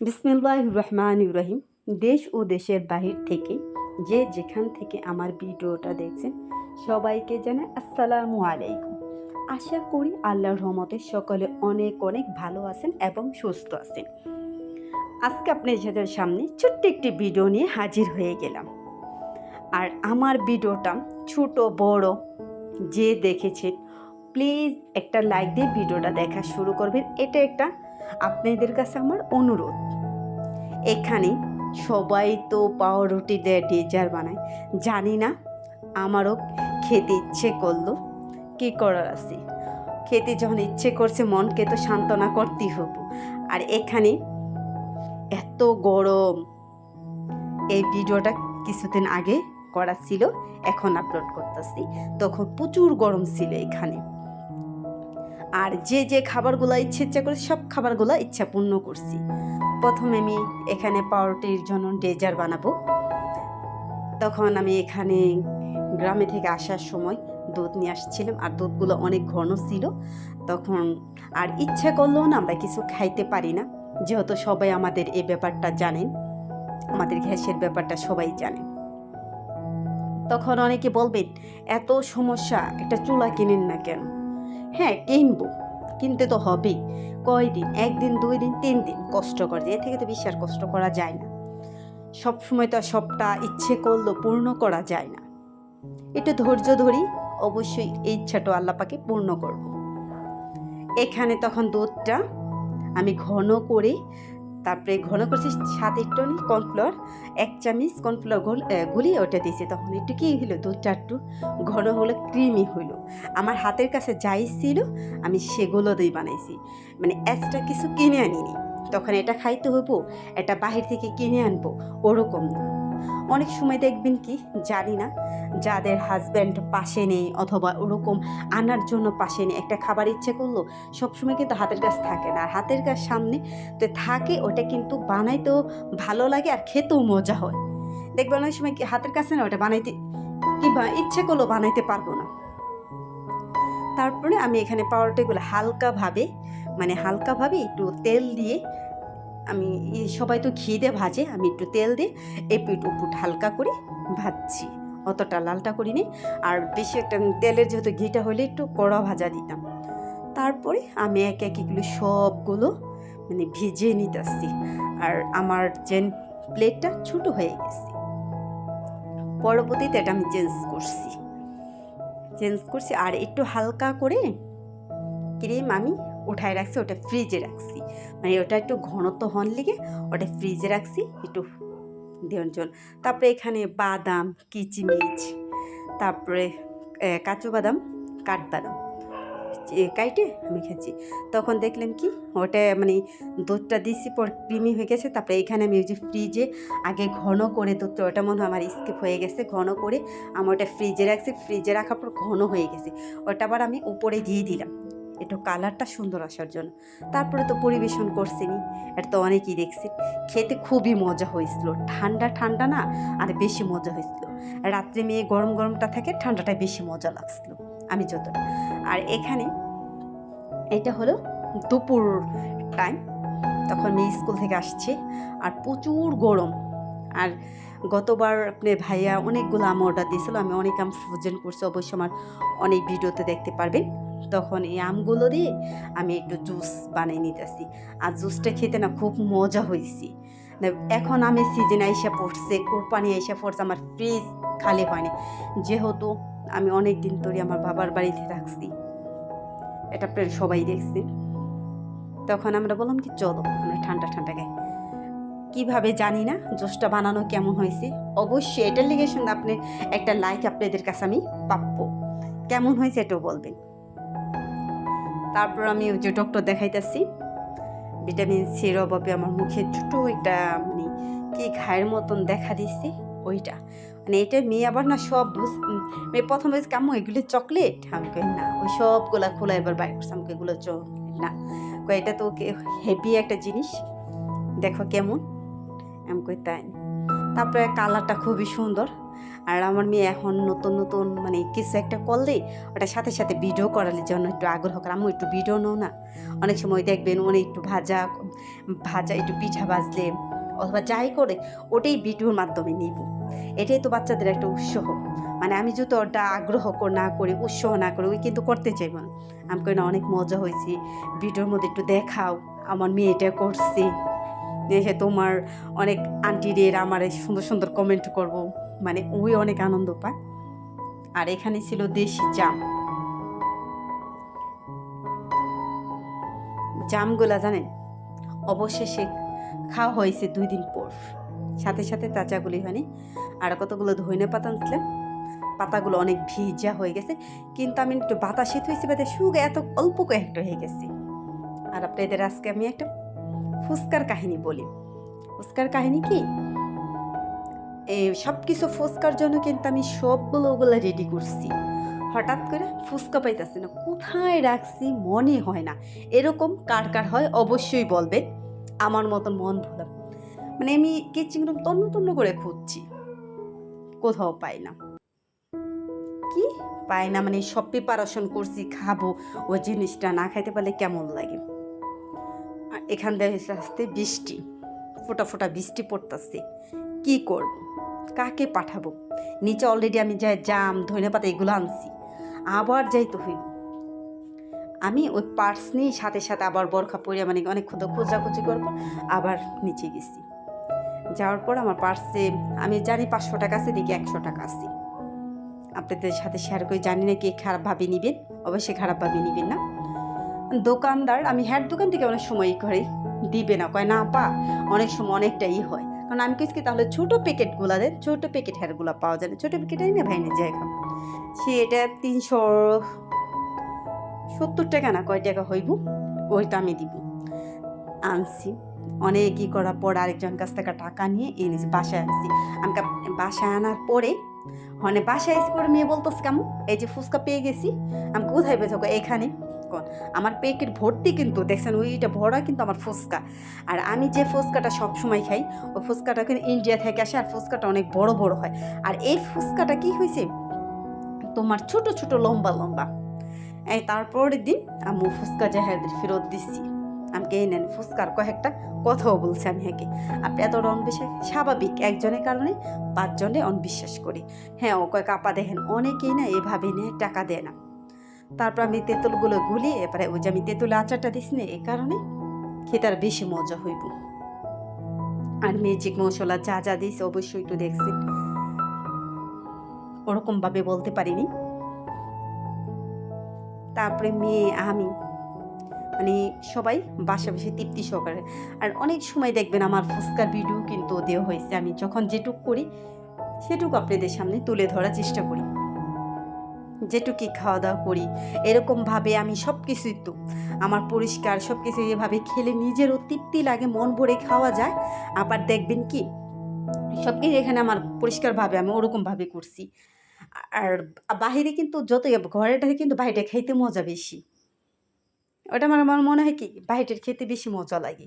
বিসমিল্লাহ রহমান ইব্রাহিম দেশ ও দেশের বাহির থেকে যে যেখান থেকে আমার ভিডিওটা দেখছেন, সবাইকে জানাই আসসালামু আলাইকুম। আশা করি আল্লাহর রহমতে সকলে অনেক অনেক ভালো আছেন এবং সুস্থ আছেন। আজকে আপনাদের সামনে ছোট্ট একটি ভিডিও নিয়ে হাজির হয়ে গেলাম। আর আমার ভিডিওটা ছোট, বড়, যে দেখেছেন, প্লিজ একটা লাইক দিয়ে ভিডিওটা দেখা শুরু করবেন। এটা একটা আপনাদের কাছে আমার অনুরোধ। এখানে সবাই তো পাউরুটি দেয় ডেজার বানায়। জানি না আমারও খেতে ইচ্ছে করল। কী করার আছে? খেতে যখন ইচ্ছে করছে মনকে তো সান্ত্বনা করতেই হব। আর এখানে এত গরম। এই ভিডিওটা কিছুদিন আগে করা ছিল, এখন আপলোড করতেছি। তখন প্রচুর গরম ছিল এখানে। আর যে যে খাবারগুলো ইচ্ছে ইচ্ছা করে সব খাবারগুলো ইচ্ছা পূর্ণ করছি। প্রথমে আমি এখানে পাউরুটির জন্য ডেজার বানাবো। তখন আমি এখানে গ্রামে থেকে আসার সময় দুধ নিয়ে আসছিলাম আর দুধগুলো অনেক ঘন ছিল। তখন আর ইচ্ছা করলেও না আমরা কিছু খাইতে পারি না। যেহেতু সবাই আমাদের এই ব্যাপারটা জানেন, আমাদের গ্যাসের ব্যাপারটা সবাই জানেন তখন অনেকে বলবেন, এত সমস্যা, একটা চুলা কিনেন না কেন? হ্যাঁ কিনবো। কিনতে তো হবেই। কয়দিন? একদিন দুই দিন তিন দিন কষ্ট করে এ থেকে তো বিশ্বাস কষ্ট করা যায় না। সব সময় তো সবটা ইচ্ছে করলেও পূর্ণ করা যায় না। একটু ধৈর্য ধরি, অবশ্যই এই ইচ্ছাটা আল্লাপাকে পূর্ণ করব। এখানে তখন দুধটা আমি ঘন করে তারপরে ঘন করছি সাত একটু কর্নফ্লোর, এক চামচ কর্নফ্লোর গুলিয়ে ওটা দিয়েছি। তখন একটু কী হলো দুধটা একটু ঘন হলো, ক্রিমি হইল। আমার হাতের কাছে যাই ছিল আমি সেগুলো দিয়ে বানাইছি। মানে এক্সট্রা কিছু কিনে আনিনি। তখন এটা খাইতে হইব, এটা বাহির থেকে কিনে আনব, ওরকম না। অনেক সময় দেখবেন কি, জানি না, যাদের হাজব্যান্ড পাশে নেই অথবা ওরকম আনার জন্য পাশে নেই, একটা খাবার ইচ্ছে করল, সবসময় কিন্তু হাতের কাছে থাকে না। আর হাতের কাছে সামনে তো থাকে, ওটা কিন্তু বানাইতেও ভালো লাগে আর খেতেও মজা হয়। দেখবেন অনেক সময় কি, হাতের কাছে না ওটা বানাইতে কি বা ইচ্ছে করল বানাইতে পারব না। তারপরে আমি এখানে পাউরুটিগুলো হালকাভাবে মানে হালকাভাবে একটু তেল দিয়ে আমি সবাই তো ঘি দিয়ে ভাজে, আমি একটু তেল দিয়ে এপিট উপুট হালকা করে ভাজছি। অতটা লালটা করিনি, আর বেশি একটা তেলের যেহেতু ঘিটা হলে একটু কড়া ভাজা দিতাম। তারপরে আমি এক এক এগুলো সবগুলো মানে ভিজিয়ে নিতেছি, আর আমার যে প্লেটটা ছোটো হয়ে গেছে। পরবর্তীতে এটা আমি চেঞ্জ করছি। চেঞ্জ করছি, আর একটু হালকা করে ক্রিম আমি উঠায় রাখছি, ওটা ফ্রিজে রাখছি। মানে ওটা একটু ঘনত্ব হন লিগে ওটা ফ্রিজে রাখছি, একটু দেওয়ার জন্য। তারপরে এখানে বাদাম, কিচমিচ, তারপরে কাঁচু বাদাম, কাঠবাদাম। কাইটে আমি খেয়েছি। তখন দেখলাম কি, ওটা মানে দুধটা দিছি পর ক্রিমি হয়ে গেছে, তারপরে এখানে আমি ওই যে ফ্রিজে আগে ঘন করে দুধটা, ওটা মনে হয় আমার স্কিপ হয়ে গেছে, ঘন করে আমি ওটা ফ্রিজে রাখছি। ফ্রিজে রাখার পর ঘন হয়ে গেছে। ওটা আবার আমি উপরে দিয়ে দিলাম। একটু কালারটা সুন্দর আসার জন্য। তারপরে তো পরিবেশন করছিনি এটা তো অনেকেই দেখছি। খেতে খুবই মজা হয়েছিল। ঠান্ডা ঠান্ডা না, আর বেশি মজা হয়েছিল। রাত্রে মেয়ে গরম গরমটা থাকে ঠান্ডাটা বেশি মজা লাগছিল, আমি যতটা। আর এখানে এটা হলো দুপুর টাইম তখন মেয়ে স্কুল থেকে আসছে, আর প্রচুর গরম। আর গতবার আপনি ভাইয়া অনেকগুলো আম অর্ডার দিয়েছিল, আমি অনেক আম ফ্রোজেন করছি, অবশ্যই আমার অনেক ভিডিওতে দেখতে পারবেন। তখন এই আমগুলো দিয়ে আমি একটু জুস বানিয়ে নিতেছি। আর জুসটা খেতে না খুব মজা হয়েছি এখন আমি সিজন আইসা পড়ছে, কোরবানি আইসা পড়ছে, আমার ফ্রিজ খালি হয়নি। যেহেতু আমি অনেক দিন ধরে আমার বাবার বাড়িতে থাকছি, এটা আপনারা সবাই দেখছি তখন আমরা বললাম কি, চলো, আমরা ঠান্ডা ঠান্ডা গাই কীভাবে জানি না, জুসটা বানানো কেমন হয়েছে অবশ্যই এটার লিগে শুনে আপনি একটা লাইক আপনাদের কাছে আমি পাপ্প কেমন হয়েছে এটাও বলবেন। তারপর আমি ওই যে ডক্টর দেখাইতেছি। ভিটামিন সির অভাবে আমার মুখে ছোটো একটা মানে কি ঘায়ের মতন দেখা দিচ্ছে ওইটা। মানে এটা মেয়ে আবার না সব বুঝ- মেয়ে প্রথম বলছে কামু এগুলো চকলেট আমি কই, না, ওই সবগুলা খোলা এবার বাইর করছে। আমাকে এগুলো না। কই, এটা তো হেভি একটা জিনিস। দেখো কেমন? আমি কই, তাই তারপরে কালারটা খুবই সুন্দর। আর আমার মেয়ে এখন নতুন নতুন মানে কিছু একটা করলে ওটা সাথে সাথে ভিডিও করার জন্য একটু আগ্রহ করে। আম্মু, একটু ভিডিও নাও না। অনেক সময় দেখবেন উনি একটু ভাজা ভাজা একটু পিঠা ভাজলে অথবা যাই করে, ওটাই ভিডিওর মাধ্যমে নিব। এটাই তো বাচ্চাদের একটা উৎসাহ। মানে আমি যদি ওটা আগ্রহ না করি, উৎসাহ না করি, ওই কিন্তু করতে চাইব না। আমি কই না, অনেক মজা হয়েছে। ভিডিওর মধ্যে একটু দেখাও। আমার মেয়ে এটা করছে। এসে তোমার অনেক আন্টিদের আমার সুন্দর সুন্দর কমেন্ট করব। মানে ওই অনেক আনন্দ পায়। আর এখানে ছিল দেশি জাম। জামগুলা জানেন, অবশেষে খাওয়া হয়েছে দুই দিন পর। সাথে সাথে তাজাগুলি হয়নি। আর কতগুলো ধইনে পাতা আনছিলাম। পাতাগুলো অনেক ভিজা হয়ে গেছে। কিন্তু আমি একটু বাতাসিত হয়েছি বাদে সুগে এত অল্প কয়েকটা হয়ে গেছে। আর আপনাদের আজকে আমি একটা ফুচকার কাহিনী বলি। ফুচকার কাহিনী কি? সব কিছু ফুচকার জন্য কিন্তু আমি সবগুলো ওগুলো রেডি করছি। হঠাৎ করে ফুচকা পাইতেছি না, কোথায় রাখছি মনে হয় না। এরকম কার কার হয় অবশ্যই বলবে, আমার মতন মন ভোলা। মানে আমি কিচিং রুম তন্ন তন্ন করে খুঁজছি, কোথাও পাই না। কি? পাই না মানে সব প্রিপারেশন করছি, খাব, ওই জিনিসটা না খাইতে পারলে কেমন লাগে? এখান থেকে আসতে বৃষ্টি, ফোটা ফোটা বৃষ্টি পড়তেছে। কি করব? কাকে পাঠাবো? নিচে অলরেডি আমি যাই জাম ধনে পাতা এগুলো আনছি। আবার যাইতে হইব। আমি ওই পার্স নিয়ে সাথে সাথে আবার বরখা পরে মানে অনেক খোঁজা খোঁজাখুঁজি করব, আবার নিচে গেছি। যাওয়ার পর আমার পার্সে আমি জানি পাঁচশো টাকা আছে, দেখি একশো টাকা আছে। আপনাদের সাথে শেয়ার করে জানি না কি খারাপভাবে নিবেন। অবশ্যই খারাপভাবে নিবেন না। দোকানদার, আমি হ্যার দোকান থেকে অনেক সময় করে দিবে না। কয়, না পা, অনেক সময় অনেকটাই হয়। কারণ আমি কিছু তাহলে ছোটো প্যাকেটগুলো দেন, ছোটো প্যাকেট হ্যারগুলো পাওয়া যায় না। ছোটো প্যাকেটাই না ভাই না যাই খাম সে এটা তিনশো সত্তর টাকা না, কয় টাকা হইব? ওইটা আমি দিব। আনছি। অনেক ই করার পর আরেকজন কাছ থেকে টাকা নিয়ে এনেছি, বাসায় আনছি। আমি বাসায় আনার পরে মানে বাসায় এসে পরে মেয়ে বলতো কেমন এই যে ফুচকা পেয়ে গেছি আমি কোথায় পেয়েছ? এখানে। কোন। আমার প্যাকেট ভর্তি কিন্তু, দেখছেন, ওইটা ভরা কিন্তু আমার ফুচকা। আর আমি যে ফুচকাটা সব সময় খাই ওই ফুচকাটা কিন্তু ইন্ডিয়া থেকে আসে, আর ফুচকাটা অনেক বড় বড় হয়। আর এই ফুচকাটা কি হয়েছে? তোমার ছোট ছোট, লম্বা লম্বা। এই তারপরের দিন আমি ফুচকা জাহাজের ফেরত দিচ্ছি আমাকে এই নেন, ফুচকার কয়েকটা কথাও বলছে আমি একে। আপনি এত অনবিশ্বাস স্বাভাবিক। একজনের কারণে পাঁচজনে অনবিশ্বাস করি। হ্যাঁ ও কয়েক আপা দেখেন, অনেকেই না এভাবে নিয়ে টাকা দেয় না। তারপর আমি তেঁতুলগুলো গুলিয়ে এবারে ওই যে আমি তেঁতুল আচারটা দিস না এই কারণে খেতে আর বেশি মজা হইব। আর ম্যাজিক মশলা যা যা দিস অবশ্যই একটু দেখছি। ওরকমভাবে বলতে পারিনি। তারপরে মেয়ে, আমি মানে সবাই বাসা বসে তৃপ্তি সহকারে। আর অনেক সময় দেখবেন আমার ফুচকার ভিডিও কিন্তু দেওয়া হয়েছে। আমি যখন যেটুক করি, সেটুকু আপনাদের সামনে তুলে ধরার চেষ্টা করি। যেটুকি খাওয়া দাওয়া করি, এরকমভাবে আমি সব কিছুই তো। আমার পরিষ্কার সব কিছু এভাবে খেলে নিজেরও তৃপ্তি লাগে, মন ভরে খাওয়া যায়। আবার দেখবেন কি সব কিছু এখানে আমার পরিষ্কারভাবে আমি ওরকমভাবে করছি। আর বাহিরে কিন্তু যতই ঘরেটা কিন্তু বাইরে খাইতে মজা বেশি। ওটা আমার আমার মনে হয় কি বাইরের খেতে বেশি মজা লাগে।